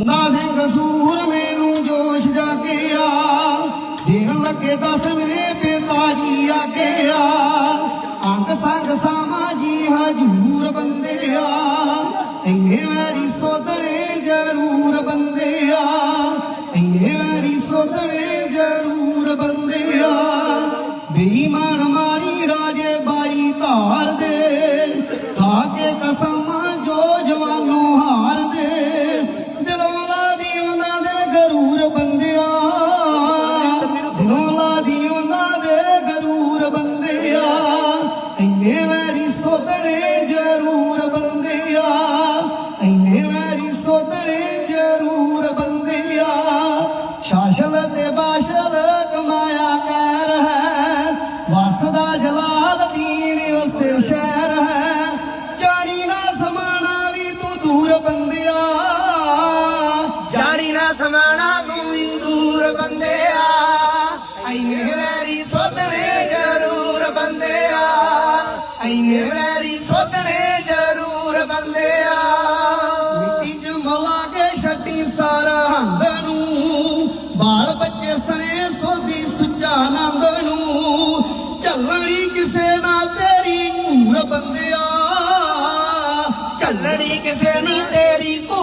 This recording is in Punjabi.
ਬੰਦਾ ਸਿੰਘ ਸੂਰ ਮੈਨੂੰ ਜੋਸ਼ ਜਾਗਿਆ। ਦੇਣ ਲੱਗੇ ਦਸਵੇਂ ਪਿਤਾ ਜੀ ਆਗਿਆ। ਅੰਗ ਸੰਗ ਸਾਮਾ ਜੀ ਹਜੂਰ ਬੰਦਿਆ। ਇੰਨੇ ਵਾਰੀ ਸੋਧਣੇ ਜ਼ਰੂਰ ਬੰਦਿਆ। ਇੰਨੇ ਵਾਰੀ ਸੋਧਣੇ ਜ਼ਰੂਰ ਬੰਦਿਆ। ਬੇਈਮਾਨ ਮਾਰੀ ਰਾਜੇ ਬਾਈ ਧਾਰ ਬੰਦਿਆ, ਦਿਲੋਂ ਲਾਦੀ ਉਹਨਾਂ ਦੇ ਗਰੂਰ ਬੰਦਿਆ। ਇੰਨੇ ਵੈਰੀ ਸੋਧਣੇ ਜ਼ਰੂਰ ਬੰਦਿਆ, ਇੰਨੇ ਵੈਰੀ ਸੋਧਣੇ ਜ਼ਰੂਰ ਬੰਦਿਆ। ਸ਼ਾਸਲ ਤੇ ਬਾਸ਼ਲ ਕਮਾਇਆ ਕਰ ਹੈ ਵਸਦਾ ਜਲਾਲ ਦੀਨ ਉਸੇ ਸ਼ਹਿਰ ਹੈ। ਜਾਣੀ ਨਾ ਸਮਾਣਾ ਵੀ ਤੂੰ ਦੂਰ ਬੰਦਿਆ। ਸਮਾਣਾ ਤੂੰ ਵੀ ਦੂਰ ਬੰਦਿਆ। ਐਨੇ ਵੈਰੀ ਸੋਧਣੇ ਜ਼ਰੂਰ ਬੰਦਿਆ। ਐਨੇ ਵੈਰੀ ਸੋਧਣੇ ਜ਼ਰੂਰ ਬੰਦਿਆ। ਮਿੱਟੀ ਚ ਮਲਾ ਕੇ ਛੱਡੀ ਸਰਹੰਦ ਨੂੰ। ਬਾਲ ਬੱਚੇ ਸਣੇ ਸੋਧੀ ਸੁੱਚਾ ਨੰਦ ਨੂੰ। ਚੱਲਣੀ ਕਿਸੇ ਨਾਲ ਤੇਰੀ ਘੂਰ ਬੰਦਿਆ। ਚੱਲਣੀ ਕਿਸੇ ਨਹੀਂ ਤੇਰੀ